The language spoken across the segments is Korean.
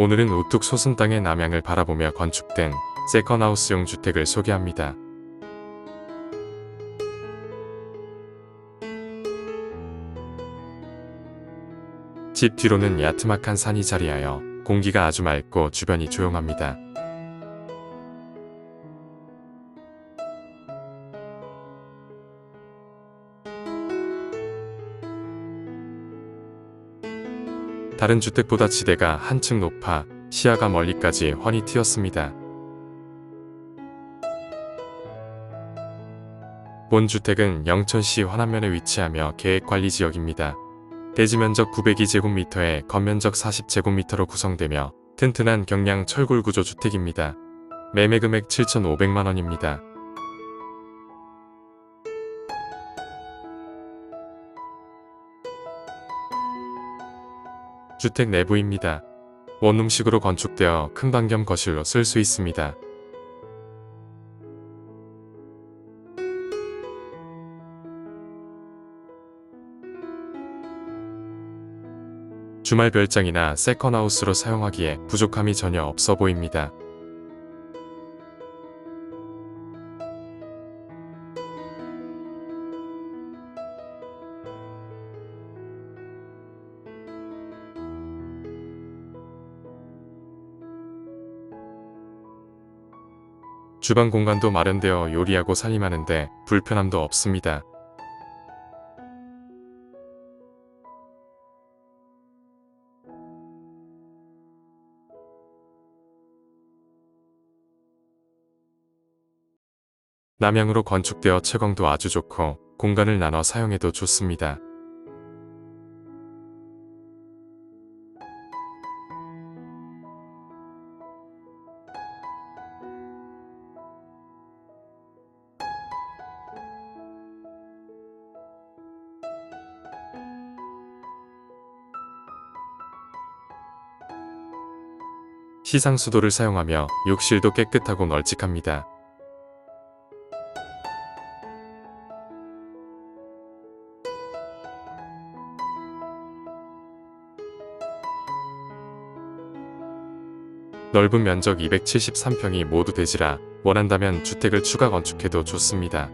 오늘은 우뚝 솟은 땅의 남향을 바라보며 건축된 세컨하우스용 주택을 소개합니다. 집 뒤로는 야트막한 산이 자리하여 공기가 아주 맑고 주변이 조용합니다. 다른 주택보다 지대가 한층 높아 시야가 멀리까지 훤히 트였습니다. 본 주택은 영천시 환안면에 위치하며 계획관리지역입니다. 대지 면적 902제곱미터에 건면적 40제곱미터로 구성되며 튼튼한 경량 철골 구조 주택입니다. 매매 금액 7,500만 원입니다. 주택 내부입니다. 원룸식으로 건축되어 큰 방 겸 거실로 쓸 수 있습니다. 주말 별장이나 세컨하우스로 사용하기에 부족함이 전혀 없어 보입니다. 주방 공간도 마련되어 요리하고 살림하는데 불편함도 없습니다. 남향으로 건축되어 채광도 아주 좋고 공간을 나눠 사용해도 좋습니다. 시상 수도를 사용하며 욕실도 깨끗하고 널찍합니다. 넓은 면적 273평이 모두 되지라 원한다면 주택을 추가 건축해도 좋습니다.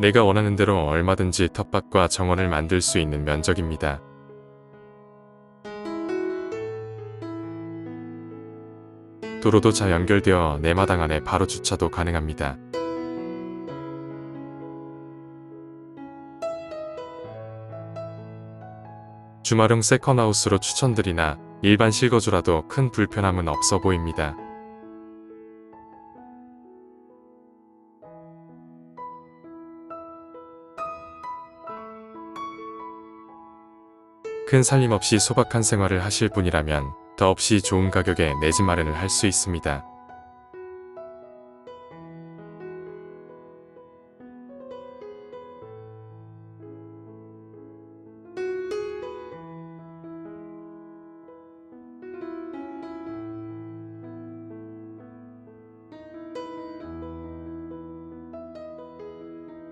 내가 원하는 대로 얼마든지 텃밭과 정원을 만들 수 있는 면적입니다. 도로도 잘 연결되어 내 마당 안에 바로 주차도 가능합니다. 주말용 세컨하우스로 추천드리나 일반 실거주라도 큰 불편함은 없어 보입니다. 큰 살림 없이 소박한 생활을 하실 분이라면 더없이 좋은 가격에 내 집 마련을 할 수 있습니다.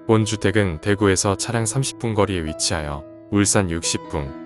본 주택은 대구에서 차량 30분 거리에 위치하여 울산 60분,